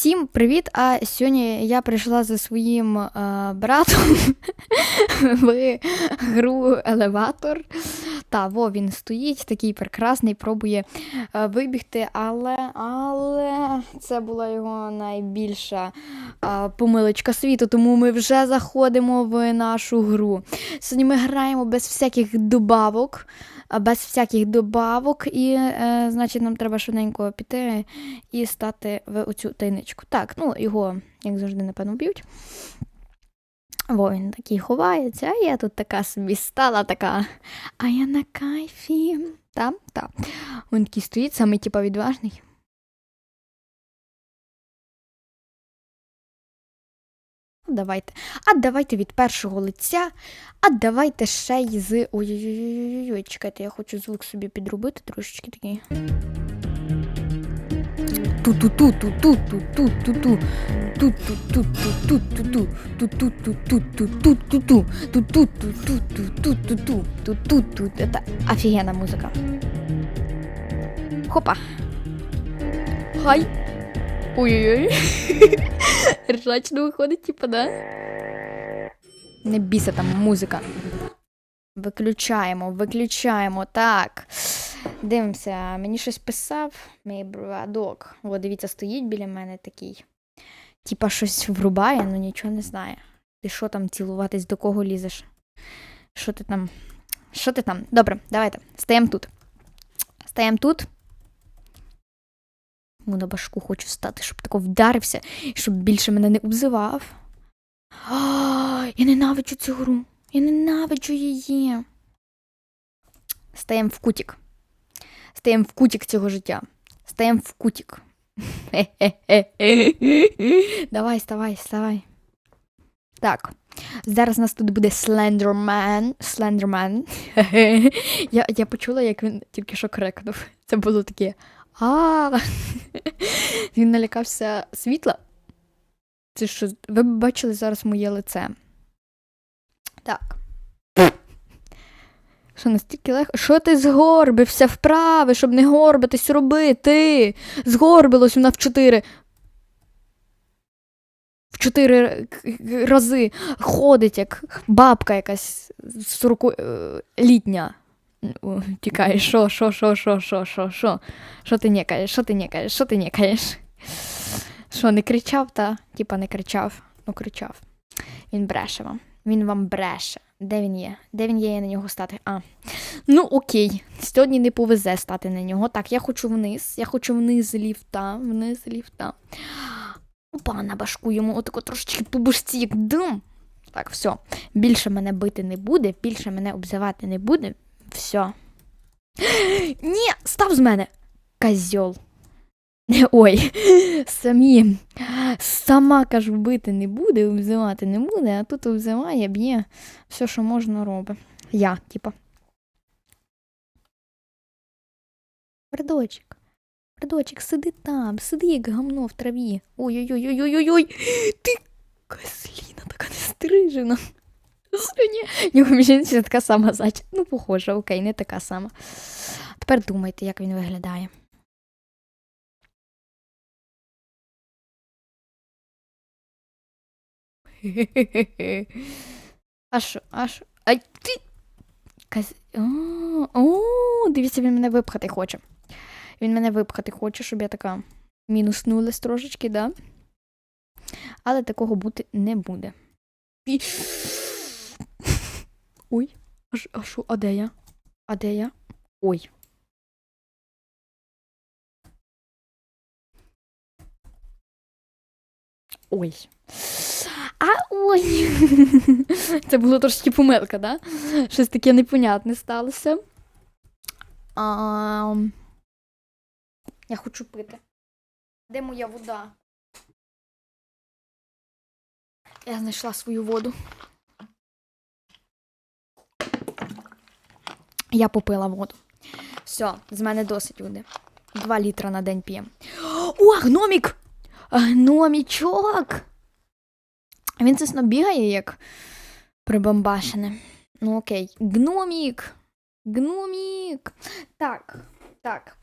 Всім привіт! А сьогодні я прийшла за своїм е, братом в гру Елеватор. Та, во він стоїть, такий прекрасний, пробує е, вибігти, але але це була його найбільша е, помилочка світу, тому ми вже заходимо в нашу гру. Сьогодні ми граємо без всяких добавок. Без всяких добавок, і, е, значить, нам треба швиденько піти і стати в оцю тайничку. Так, ну його, як завжди, напевно, б'ють. Во він такий ховається, а я тут така собі стала, така. А я на кайфі. Та, та. Він такий стоїть, самий типа відважний. Давайте. А давайте від першого лиця. А давайте ще й з. Ой-ой-ой, чекайте, я хочу звук собі підробити трошечки такий. Это офігенна музика. Хопа. Хай. Ой-ой-ой. Ржачно виходить, типа, да? Не біса там музика. Виключаємо, виключаємо. Так. Дивимося, мені щось писав мій брадок. О, дивіться, стоїть біля мене такий. Типа щось врубає, ну нічого не знає. Ти що там цілуватись, до кого лізеш? Що ти там? Що ти там? Добре, давайте. Стаємо тут. Стаємо тут. Му на башку хочу стати, щоб тако вдарився, щоб більше мене не обзивав. А, я ненавиджу цю гру. Я ненавиджу її. Стаємо в кутік. Стаємо в кутік цього життя. Стаємо в кутік. Давай, ставай, вставай. Так. Зараз у нас тут буде Слендермен. Слендермен. я, я почула, як він тільки що крикнув. Це було таке. А. Він налякався світла. Це що? Ви бачили зараз моє лице. Так. Що настільки легко? Що ти згорбився вправи, щоб не горбитись робити? Згорбилось вона в чотири. В чотири рази ходить, як бабка якась сороколітня. Тікає, що, що, що, що, що, що, що? Що ти нікаєш, що ти нікаєш, що ти нікаєш? Що, не кричав, та? Типа не кричав, ну кричав. Він бреше вам. Він вам бреше. Де він є? Де він є, я на нього стати? А. Ну, окей. Сьогодні не повезе стати на нього. Так, я хочу вниз. Я хочу вниз ліфта. Вниз ліфта. Опа, на башку йому отако трошечки по башці, як дум. Так, все. Більше мене бити не буде, більше мене обзивати не буде. Все. Ні, став з мене. Козьол. Ой, самі. Сама кажу, бити не буде, обзивати не буде, а тут обзиває, б'є все, що можна робить. Я, типа. Бредочек. Бредочек, сиди там, сиди, як гамно в траві. Ой-ой-ой-ой-ой-ой! Ти козліна така не стрижена. Нього жінці така сама зачіска. Ну, похожа, окей, не така сама. Тепер думайте, як він виглядає. А що, а що? Ай ти. О, дивіться, він мене випхати хоче. Він мене випхати хоче, щоб я така мінуснулась трошечки, да? Але такого бути не буде. І... Ой, а що, а де я? А де я? Ой. Ой. А ой. Це було трошки помилка, да? Щось таке непонятне сталося. А... Я хочу пити. Де моя вода? Я знайшла свою воду. Я попила воду. Все, з мене досить води. Два літра на день п'ємо. О, гномік! Гномічок! Він, звісно, бігає, як прибамбашене. Ну, окей. Гномік! Гномік! Так, так,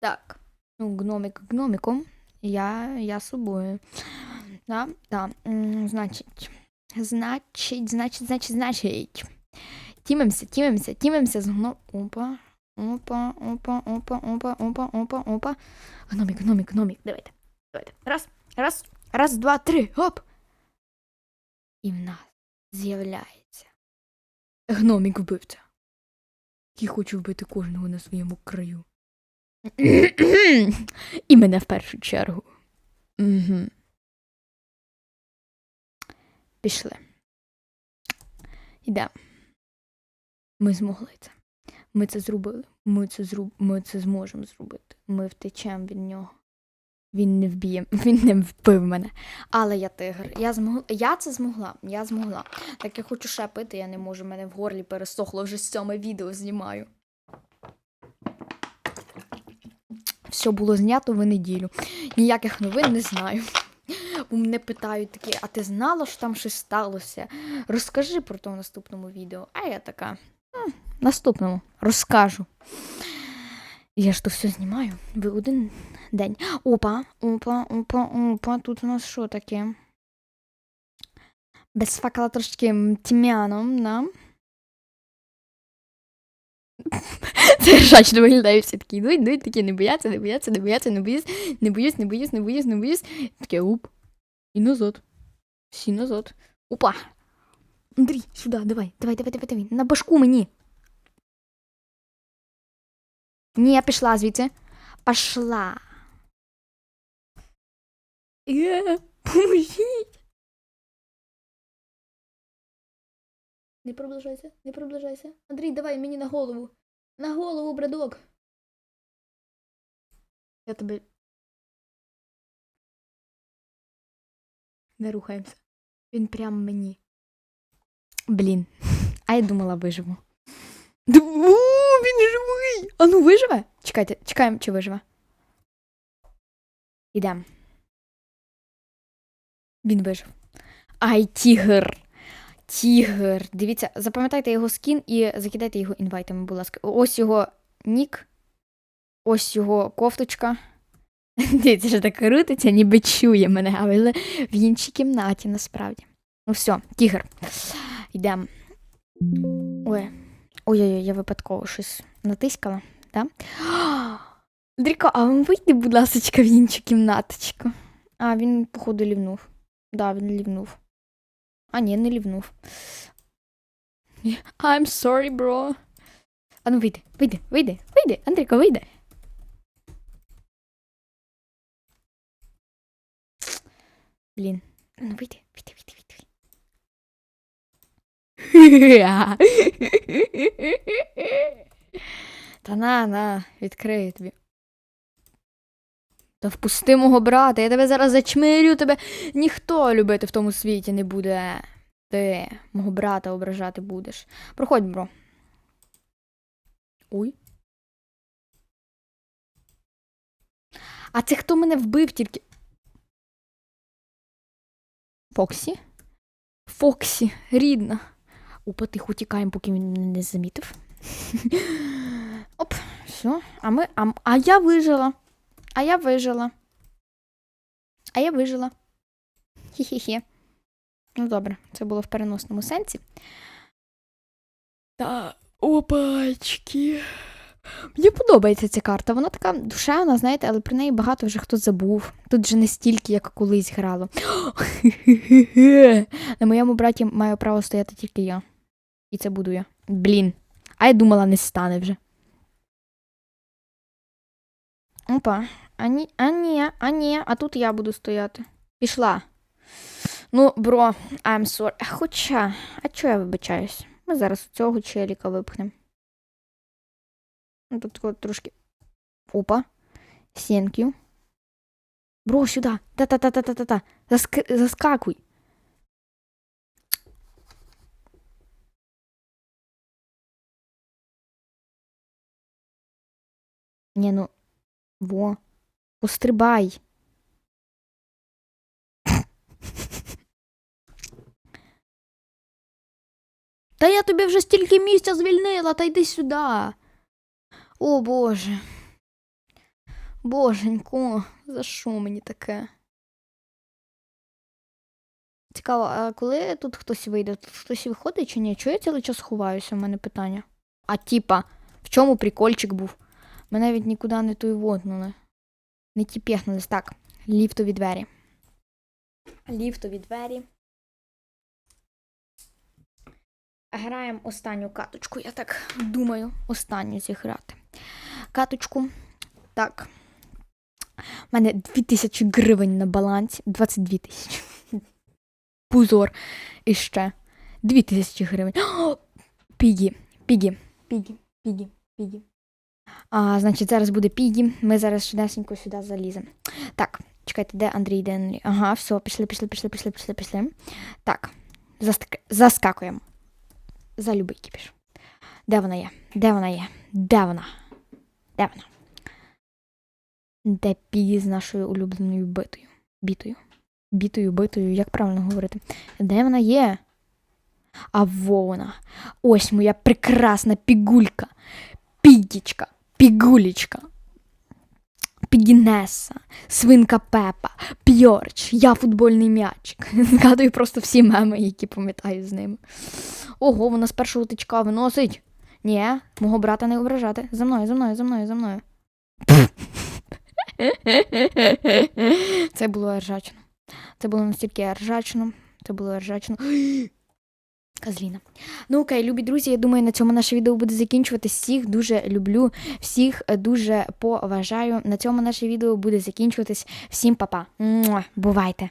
так. Ну, гномік гноміком. Я, я собою. Да, да. Значить. Значить, значить, значить, значить. Тімимося, тімимося, тімимося з гном. Опа. Опа, опа, опа, опа, опа, опа, опа. Гномік, гномік, гномік. Давайте. Давайте. Раз, раз, раз, два, три. Оп. І в нас з'являється гномік вбивця. Який хоче вбити кожного на своєму краю. І мене в першу чергу. Угу. Пішли. Йдемо. Ми змогли це. Ми це зробили. Ми це, зроб... Ми це зможемо зробити. Ми втечемо від нього. Він не вб'є, він не вбив мене. Але я тигр. Я змогла. Я це змогла. Я змогла. Так я хочу ще пити, я не можу, мене в горлі пересохло, вже сьоме відео знімаю. Все було знято в неділю. Ніяких новин не знаю. Бо Мене питають такі, а ти знала, що там щось сталося? Розкажи про то в наступному відео. А я така. «М, Наступному розкажу. Я ж то все знімаю. Ви один день. Опа, опа, опа, опа. Тут у нас що таке? Без факела трошки м, тьмяно, да? Це ржачно виглядає всі такі йдуть, йдуть, такі не бояться, не бояться, не бояться, не боюсь, не боюсь, не боюсь, не боюсь, не боюсь. Таке уп. І назад. Всі назад. Опа. Андрій, сюди, давай, давай, давай, давай, давай. На башку мені. Ні, я пішла звідси. Пошла. Поможіть. Не приближайся, не приближайся. Андрій, давай мені на голову. На голову, брадок. Я тебе. Не рухаємося. Він прям мені. Блін. А я думала, виживу. Він живий! А ну виживе? Чекайте, чекаємо, чи виживе. Ідем. Він вижив. Ай, тігр. Тігр. Дивіться, запам'ятайте його скін і закидайте його інвайтами, будь ласка. Ось його нік. Ось його кофточка. Дивіться, що так крутиться, ніби чує мене, але в іншій кімнаті насправді. Ну все, тігр. Йдемо. Ой. Ой-ой-ой, я випадково щось натискала, да? Дріко, а вийди, будь ласка, в іншу кімнаточку. А, він, походу, лівнув. Да, він лівнув. А, ні, не лівнув. I'm sorry, bro. А ну вийди, вийди, вийди, вийди, Андрійко, вийди. Блін. Ну вийди, вийди, вийди. Та на, на, відкрию тобі. Та впусти мого брата, я тебе зараз зачмирю, тебе ніхто любити в тому світі не буде. Ти мого брата ображати будеш. Проходь, бро. Ой. А це хто мене вбив тільки? Фоксі? Фоксі, рідна. Опа, тихо тікаємо, поки він не замітив. Оп, все. А ми. А, а я вижила. А я вижила. А я вижила. Хі-хі-хі. Ну добре, це було в переносному сенсі. Та опачки. Мені подобається ця карта. Вона така душевна, знаєте, але про неї багато вже хто забув. Тут вже не стільки, як колись грало. На моєму браті маю право стояти тільки я. І це буду я. Блін. А я думала, не стане вже. Опа. А ні, а ні, а ні, а тут я буду стояти. Пішла. Ну, бро, I'm sorry. Хоча, а чого я вибачаюсь? Ми зараз у цього челіка випхнемо. Ну, тут от трошки. Опа. Thank. Бро, сюди. Та-та-та-та-та-та. Заск... Заскакуй. Ні, ну. Во. Пострибай. Та я тобі вже стільки місця звільнила, та йди сюди. О Боже. Боженько, за що мені таке? Цікаво, а коли тут хтось вийде, тут хтось виходить чи ні? Чого я цілий час ховаюся? У мене питання. А типа, в чому прикольчик був? Ми навіть нікуди не той воднули. Не тіпехнулись. Так, ліфтові двері. Ліфтові двері. Граємо останню каточку, я так думаю, останню зіграти. Каточку. Так. У мене 2000 гривень на балансі. 22 тисячі. Пузор. І ще 2000 гривень. О, Пігі, пігі, пігі, пігі, пігі. А, значить, зараз буде пігі. Ми зараз швидесенько сюди заліземо. Так, чекайте, де Андрій, де Андрій? Ага, все, пішли, пішли, пішли, пішли, пішли, пішли. Так, застик... заскакуємо. За любий кіпіш. Де вона є? Де вона є? Де вона? Де вона? Де пігі з нашою улюбленою битою? Бітою. Бітою, битою, як правильно говорити? Де вона є? А во вона. Ось моя прекрасна пігулька. Пігічка, пігулічка. Пігінеса, свинка Пепа, Пьорч, я футбольний м'ячик. Згадую просто всі меми, які пам'ятаю з ними. Ого, вона з першого тичка виносить. Ні, мого брата не ображати. За мною, за мною, за мною, за мною. Це було ржачно. Це було настільки ржачно. Це було ржачно. Казліна. Ну окей, любі друзі, я думаю, на цьому наше відео буде закінчуватись. Всіх дуже люблю, всіх е, дуже поважаю. На цьому наше відео буде закінчуватись. Всім па-па. Бувайте!